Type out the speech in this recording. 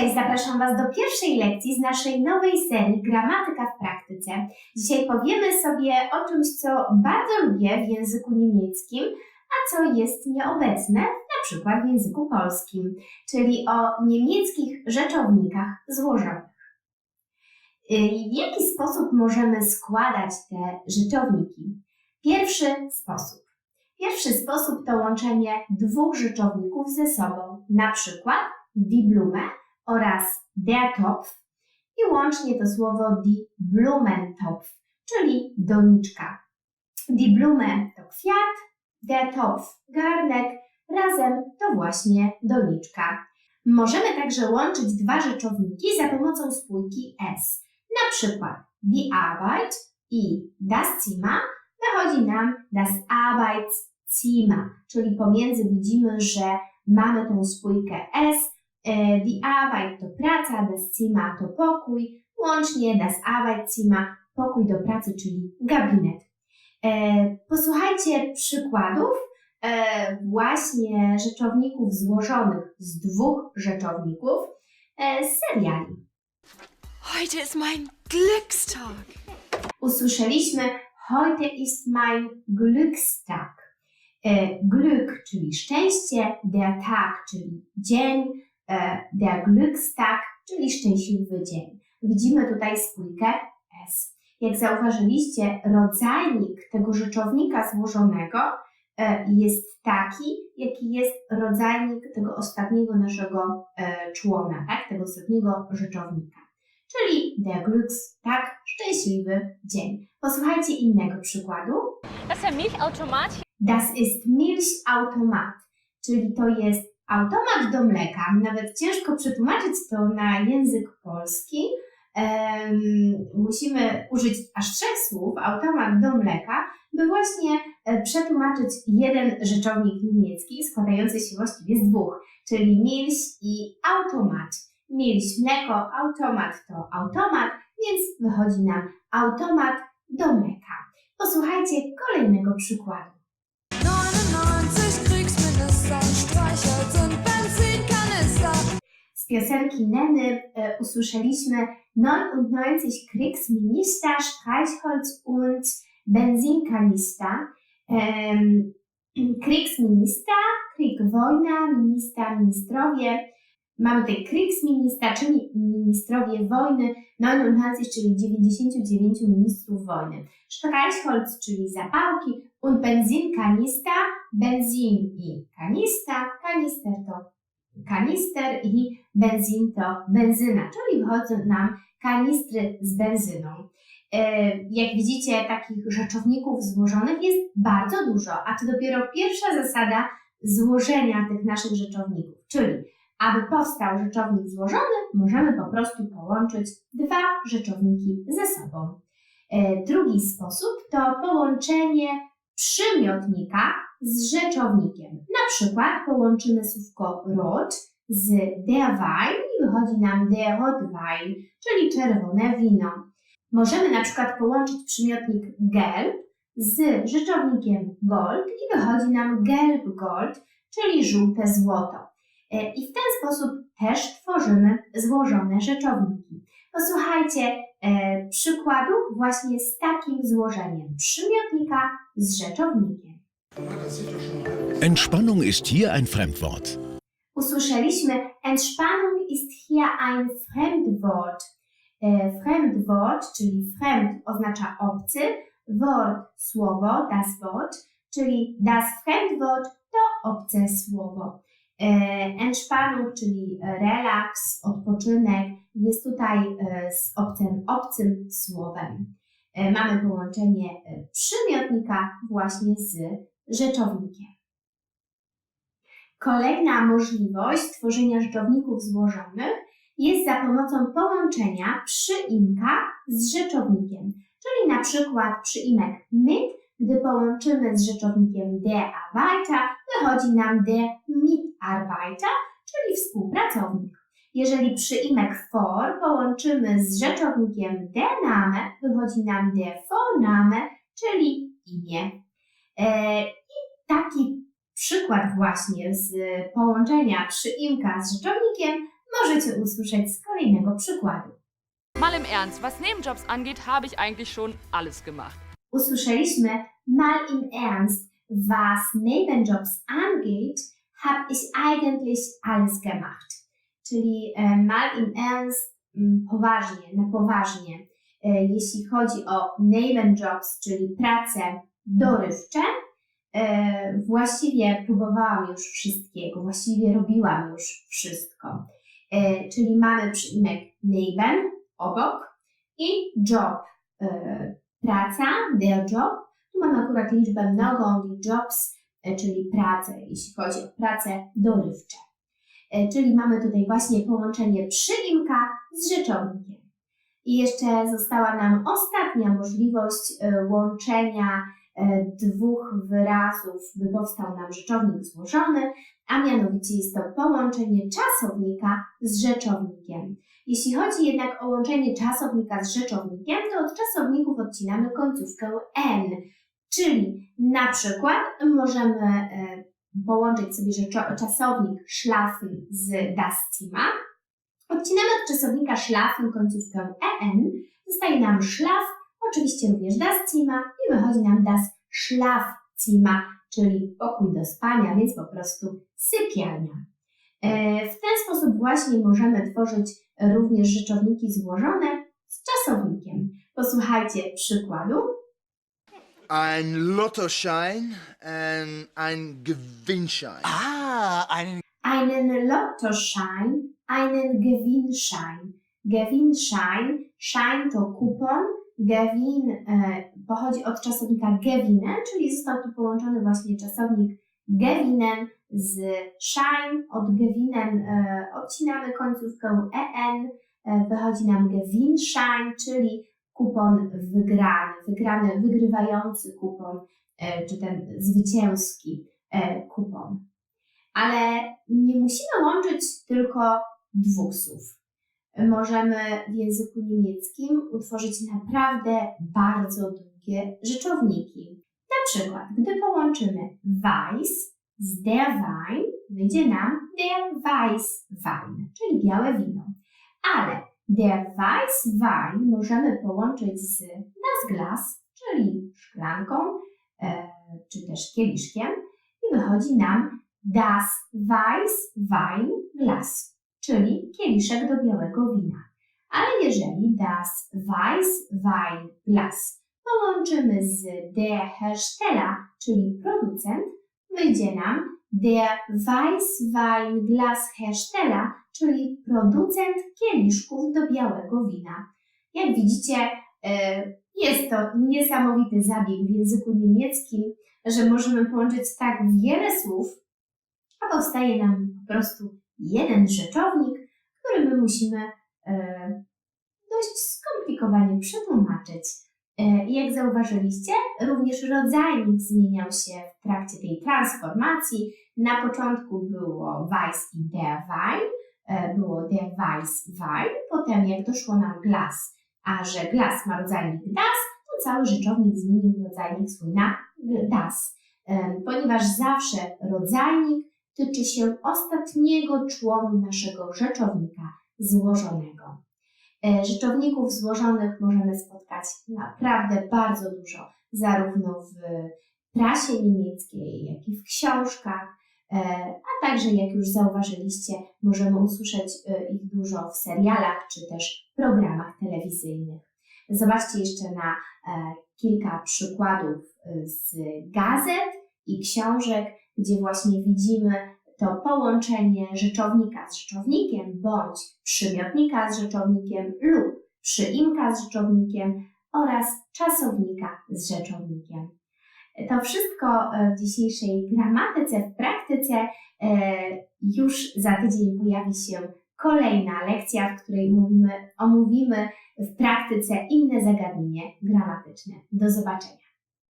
Cześć, zapraszam Was do pierwszej lekcji z naszej nowej serii Gramatyka w praktyce. Dzisiaj powiemy sobie o czymś, co bardzo lubię w języku niemieckim, a co jest nieobecne na przykład w języku polskim, czyli o niemieckich rzeczownikach złożonych. Y, W jaki sposób możemy składać te rzeczowniki? Pierwszy sposób. Pierwszy sposób to łączenie dwóch rzeczowników ze sobą, na przykład die Blume oraz der Topf i łącznie to słowo die Blumentopf, czyli doniczka. Die Blume to kwiat, der Topf garnek, razem to właśnie doniczka. Możemy także łączyć dwa rzeczowniki za pomocą spójki S. Na przykład die Arbeit i das Zimmer wychodzi nam das Arbeitszimmer, czyli pomiędzy widzimy, że mamy tą spójkę S, Die Arbeit to praca, das Zimmer to pokój, łącznie das Arbeitszimmer, pokój do pracy, czyli gabinet. E, Posłuchajcie przykładów e, właśnie rzeczowników złożonych z dwóch rzeczowników e, z seriali. Heute ist mein Glückstag. Usłyszeliśmy Heute ist mein Glückstag. E, Glück, czyli szczęście, der Tag, czyli dzień, e, der Glückstag, czyli szczęśliwy dzień. Widzimy tutaj spójkę S. Jak zauważyliście, rodzajnik tego rzeczownika złożonego e, jest taki, jaki jest rodzajnik tego ostatniego naszego e, człona, tak? tego ostatniego rzeczownika. Czyli der Glückstag, szczęśliwy dzień. Posłuchajcie innego przykładu. Das ist Milchautomat. Das ist Milchautomat, czyli to jest automat do mleka. Nawet ciężko przetłumaczyć to na język polski. Musimy użyć aż trzech słów, automat do mleka, by właśnie e, przetłumaczyć jeden rzeczownik niemiecki składający się właściwie z dwóch, czyli milch i automat. Milch, mleko, automat to automat, więc wychodzi nam automat do mleka. Posłuchajcie kolejnego przykładu. 99 Z piosenki Neny e, usłyszeliśmy 99 Kriegsminister, Streichholz und Benzinkanister. Kriegsminister, Krieg, wojna, minister, ministrowie. Mamy tutaj Kriegsminister, czyli ministrowie wojny, 99, czyli 99 ministrów wojny. Streichholz, czyli zapałki, und Benzinkanister, benzin i kanista, kanister to kanister i benzin to benzyna, czyli wychodzą nam kanistry z benzyną. E, Jak widzicie, takich rzeczowników złożonych jest bardzo dużo, a to dopiero pierwsza zasada złożenia tych naszych rzeczowników, czyli aby powstał rzeczownik złożony, możemy po prostu połączyć dwa rzeczowniki ze sobą. E, Drugi sposób to połączenie przymiotnika z rzeczownikiem. Na przykład połączymy słówko rot z der Wein i wychodzi nam der Rotwein, czyli czerwone wino. Możemy na przykład połączyć przymiotnik gelb z rzeczownikiem gold i wychodzi nam gelb gold, czyli żółte złoto. E, I w ten sposób też tworzymy złożone rzeczowniki. Posłuchajcie e, przykładu właśnie z takim złożeniem przymiotnika z rzeczownikiem. Entspannung ist hier ein Fremdwort. Usłyszeliśmy, Entspannung ist hier ein Fremdwort. E, Fremdwort, czyli fremd oznacza obcy, Wort słowo, das Wort, czyli das Fremdwort to obce słowo. E, Entspannung, czyli relaks, odpoczynek, jest tutaj e, z obcym, obcym słowem. E, Mamy połączenie e, przymiotnika właśnie z rzeczownikiem. Kolejna możliwość tworzenia rzeczowników złożonych jest za pomocą połączenia przyimka z rzeczownikiem, czyli na przykład przyimek mit, gdy połączymy z rzeczownikiem der Arbeiter, wychodzi nam der Mitarbeiter, czyli współpracownik. Jeżeli przyimek for połączymy z rzeczownikiem der Name, wychodzi nam der Vorname, czyli imię. Taki przykład właśnie z połączenia przyimka z rzeczownikiem możecie usłyszeć z kolejnego przykładu. Mal im Ernst, was Nebenjobs angeht, habe ich eigentlich schon alles gemacht. Usłyszeliśmy mal im Ernst, was Nebenjobs angeht, habe ich eigentlich alles gemacht. Czyli e, mal im Ernst, mm, poważnie, na poważnie. E, Jeśli chodzi o Nebenjobs, czyli prace dorywcze, właściwie próbowałam już wszystkiego, właściwie robiłam już wszystko. E, Czyli mamy przyimek Neben, obok, i job, e, praca, der job. Tu mamy akurat liczbę mnogą, die jobs, e, czyli pracę, jeśli chodzi o prace dorywcze. E, Czyli mamy tutaj właśnie połączenie przyimka z rzeczownikiem. I jeszcze została nam ostatnia możliwość e, łączenia e, dwóch wyrazów, by powstał nam rzeczownik złożony, a mianowicie jest to połączenie czasownika z rzeczownikiem. Jeśli chodzi jednak o łączenie czasownika z rzeczownikiem, to od czasowników odcinamy końcówkę n, czyli na przykład możemy e, połączyć sobie czasownik schlafen z das. Odcinamy od czasownika schlafen końcówkę en, zostaje nam schlaf, oczywiście również das Zimmer i wychodzi nam das Schlafzimmer, czyli pokój do spania, więc po prostu sypialnia. E, W ten sposób właśnie możemy tworzyć również rzeczowniki złożone z czasownikiem. Posłuchajcie przykładu. Ein Lottoschein und ein Gewinnschein. Ah, einen Einen Lottoschein, einen Gewinnschein. Gewinnschein, Schein to kupon, Gewinn e, pochodzi od czasownika gewinnen, czyli został tu połączony właśnie czasownik gewinnen z Schein. Od gewinnen e, odcinamy końcówkę en, e, wychodzi nam Gewinnschein, czyli kupon wygrany, wygrany, wygrywający kupon, czy ten zwycięski kupon. Ale nie musimy łączyć tylko dwóch słów. Możemy w języku niemieckim utworzyć naprawdę bardzo długie rzeczowniki. Na przykład, gdy połączymy Weiss z der Wein, wyjdzie nam der Weißwein, czyli białe wino. Ale der Weißwein możemy połączyć z das Glas, czyli szklanką, e, czy też kieliszkiem i wychodzi nam das Weißweinglas, czyli kieliszek do białego wina. Ale jeżeli das Weißweinglas połączymy z der Hersteller, czyli producent, wyjdzie nam der Weißweinglashersteller, czyli producent kieliszków do białego wina. Jak widzicie, e, jest to niesamowity zabieg w języku niemieckim, że możemy połączyć tak wiele słów, a powstaje nam po prostu jeden rzeczownik, który my musimy e, dość skomplikowanie przetłumaczyć. E, Jak zauważyliście, również rodzajnik zmieniał się w trakcie tej transformacji. Na początku było Weiss i der Wein, e, było der Weißwein, potem jak doszło nam glas, a że glas ma rodzajnik das, to cały rzeczownik zmienił rodzajnik swój na das, ponieważ zawsze rodzajnik tyczy się ostatniego członu naszego rzeczownika złożonego. E, Rzeczowników złożonych możemy spotkać naprawdę bardzo dużo, zarówno w prasie niemieckiej, jak i w książkach, e, a także, jak już zauważyliście, możemy usłyszeć e, ich dużo w serialach czy też programach telewizyjnych. Zobaczcie jeszcze na kilka przykładów z gazet i książek, gdzie właśnie widzimy to połączenie rzeczownika z rzeczownikiem bądź przymiotnika z rzeczownikiem lub przyimka z rzeczownikiem oraz czasownika z rzeczownikiem. To wszystko e, w dzisiejszej gramatyce, w praktyce. E, Już za tydzień pojawi się kolejna lekcja, w której mówimy, omówimy w praktyce inne zagadnienie gramatyczne. Do zobaczenia.